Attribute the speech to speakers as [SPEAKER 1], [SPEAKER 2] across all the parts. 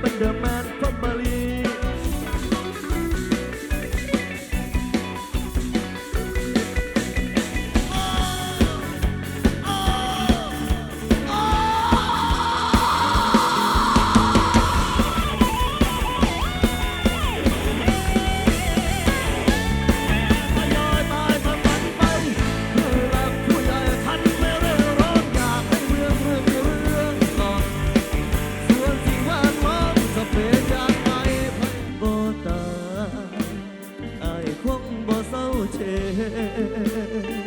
[SPEAKER 1] เหมืนเดิมไห
[SPEAKER 2] 天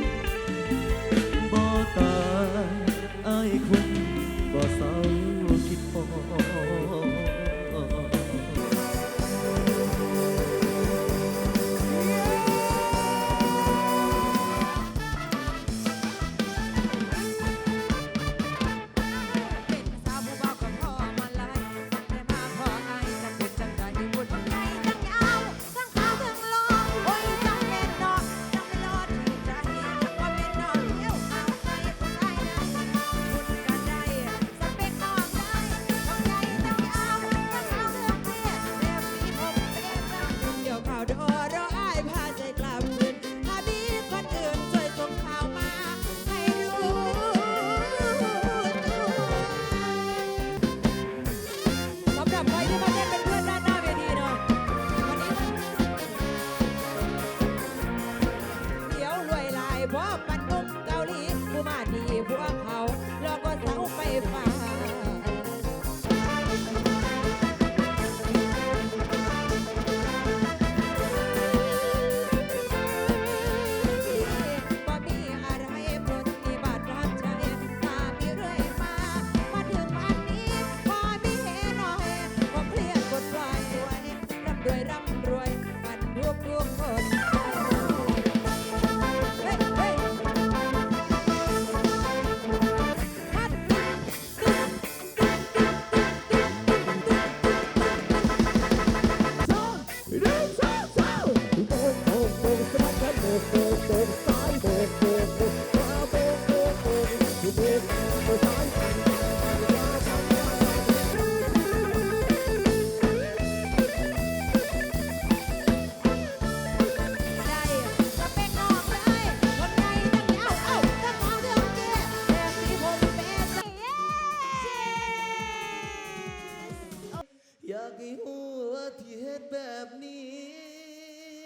[SPEAKER 2] ไอ้หัวที่เฮ็ดแบบนี้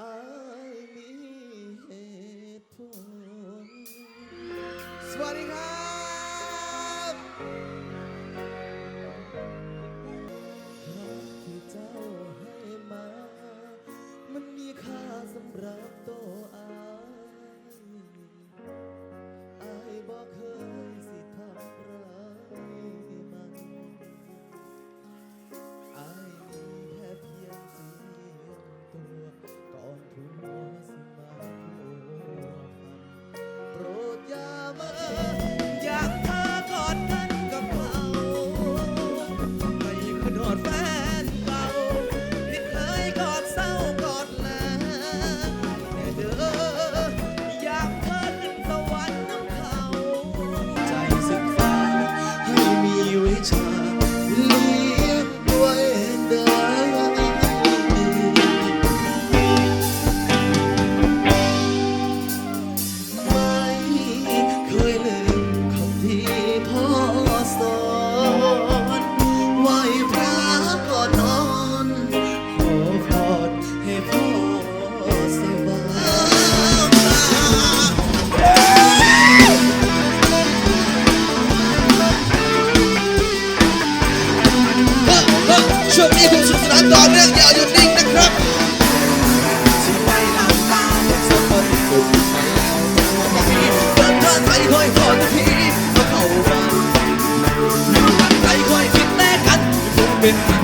[SPEAKER 1] อายมีเหตุผล สวัสดีครับหากที่เจ้าให้มา มันมีค่าสำหรับตัว ตอนเรื่องอย่าหยุดนิ่งนะครับเดินทางไปคอยพอทุกทีมาเข้าบ้นอยู่กันไปคอยคิดแม่กันคงเป็น